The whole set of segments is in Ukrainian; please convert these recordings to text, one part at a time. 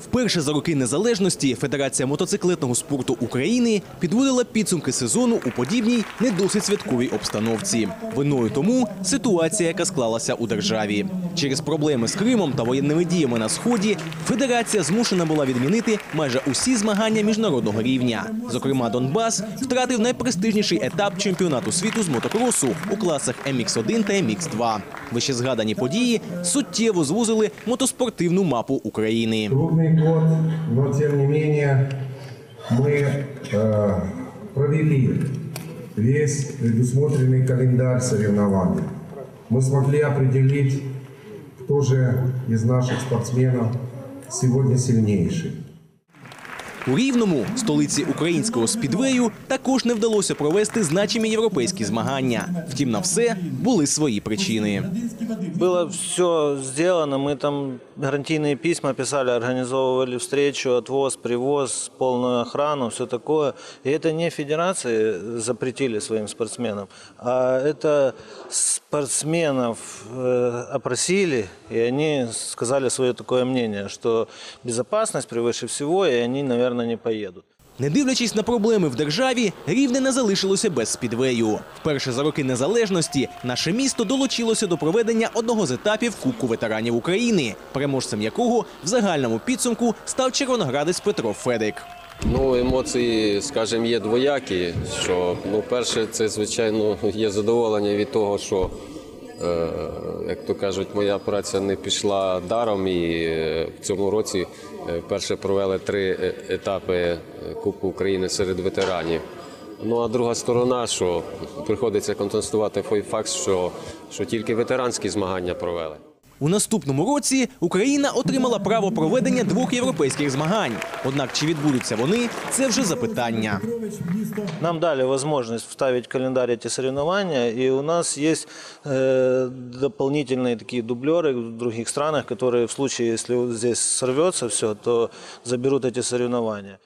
Вперше за роки незалежності Федерація мотоциклетного спорту України підводила підсумки сезону у подібній не досить святковій обстановці. Виною тому ситуація, яка склалася у державі. Через проблеми з Кримом та воєнними діями на сході федерація змушена була відмінити майже усі змагання міжнародного рівня. Зокрема, Донбас втратив найпрестижніший етап чемпіонату світу з мотокросу у класах MX1 та MX2. Вище згадані події суттєво звузили мотоспортивну мапу України. Трудный год, но тем не менее мы э, провели весь предусмотренный календарь соревнований. Мы смогли определить, кто же из наших спортсменов сегодня сильнейший. У Рівному, столиці українського спідвею, також не вдалося провести значимі європейські змагання. Втім, на все були свої причини. Было все сделано, мы там гарантийные письма писали, организовывали встречу, отвоз, привоз, полную охрану, все такое. И это не федерации запретили своим спортсменам, а это спортсменов э, опросили, и они сказали свое такое мнение, что безопасность превыше всего, и они, наверное, не поедут. Не дивлячись на проблеми в державі, рівне не залишилося без спідвею. Вперше за роки незалежності наше місто долучилося до проведення одного з етапів Кубку ветеранів України, переможцем якого в загальному підсумку став червоноградець Петро Федик. Ну, емоції, скажімо, є двоякі. Що, ну, перше, це, звичайно, є задоволення від того, що, як то кажуть, моя праця не пішла даром. І е, в цьому році перше вперше провели три е, етапи е, Кубку України серед ветеранів. Ну а друга сторона, що приходиться констатувати той факт, що, що тільки ветеранські змагання провели. У наступному році Україна отримала право проведення двох європейських змагань. Однак чи відбудуться вони це вже запитання. Нам дали возможность вставить в календарь эти соревнования, и у нас есть э, дополнительные такие дублеры в других странах, которые в случае, если вот здесь сорвется все, то заберут эти соревнования.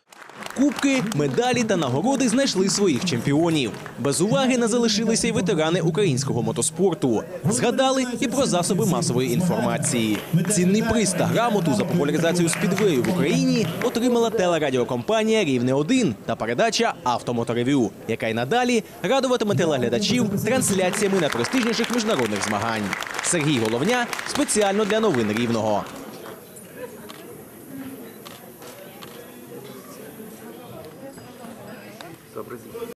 Кубки, медалі та нагороди знайшли своїх чемпіонів. Без уваги не залишилися й ветерани українського мотоспорту. Згадали і про засоби масової інформації. Цінний приз та грамоту за популяризацію спідвею в Україні отримала телерадіокомпанія Рівне 1 та передача Автомоторевю, яка й надалі радуватиме телеглядачів трансляціями на престижніших міжнародних змагань. Сергій Головня спеціально для новин Рівного. Brasil